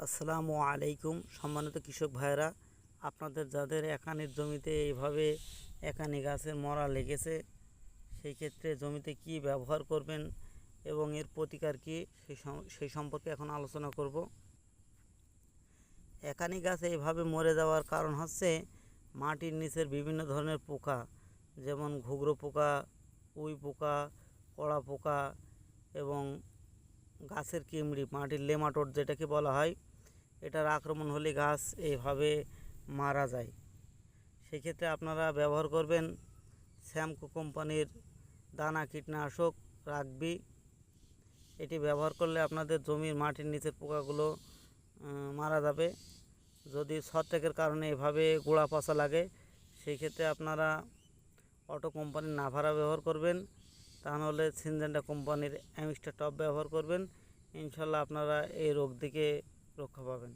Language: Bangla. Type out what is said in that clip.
আসসালামু আলাইকুম। সম্মানিত কৃষক ভাইরা আপনাদের যাদের একানির জমিতে এইভাবে একানি গাছের মরা লেগেছে, সেই ক্ষেত্রে জমিতে কি ব্যবহার করবেন এবং এর প্রতিকার কী সেই সম- সেই সম্পর্কে এখন আলোচনা করব। একানি গাছ এইভাবে মরে যাওয়ার কারণ হচ্ছে মাটির নিচের বিভিন্ন ধরনের পোকা, যেমন ঘুঘরো পোকা, উই পোকা, কড়া পোকা এবং গাছের কিমড়ি, মাটির লেমাটোড যেটাকে বলা হয়, এটার আক্রমণ হলে গাছ এইভাবে মারা যায়। সেক্ষেত্রে আপনারা ব্যবহার করবেন স্যামকো কোম্পানির দানা কীটনাশক রাখবি এটি ব্যবহার করলে আপনাদের জমির মাটির নিচের পোকাগুলো মারা যাবে। যদি ছত্রাকের কারণে এভাবে গোড়া পচা লাগে সেই ক্ষেত্রে আপনারা অটো কোম্পানির নাভারা ব্যবহার করবেন। তা সিনজেন্ডা কোম্পানির অ্যামিস্টার টপ ব্যবহার করবেন। ইনশাল্লাহ আপনারা এই রোগ থেকে রক্ষা পাবেন।